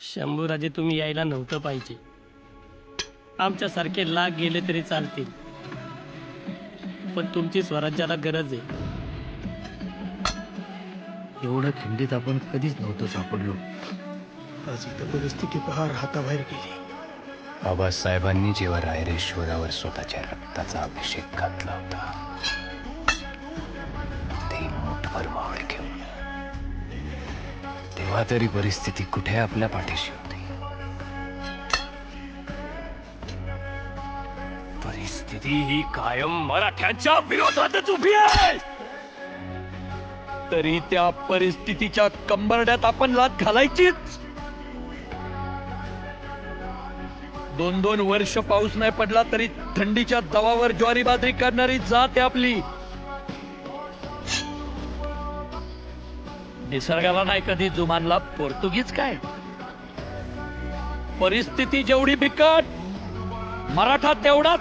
शंभूराजे तुम्ही यायला नव्हतं पाहिजे. आमच्यासारखे लाग गेले तरी चालतील. पण तुमची स्वराज्याला गरज आहे. एवढं खिंडीत आपण कधीच नव्हतो सापडलो. आज इथं परिस्थिती फार हाताबाहेर गेली. बाबासाहेबांनी जेव्हा रायरेश्वरावर स्वतःच्या रक्ताचा अभिषेक घातला होता तेव्हा तरी परिस्थिती कुठे आपल्या पाठीशी होती? परिस्थिती ही कायम मराठ्यांच्या विरोधातच उभी आहे. तरी त्या परिस्थितीच्या कंबरड्यात आपण लात घालायचीच. दोन दोन वर्ष पाऊस नाही पडला तरी थंडीच्या दवावर ज्वारी बाजरी करणारी जात आहे आपली. निसर्गाला नाही कधी जुमानला. पोर्तुगीज काय? परिस्थिती जेवढी बिकट मराठा तेवढाच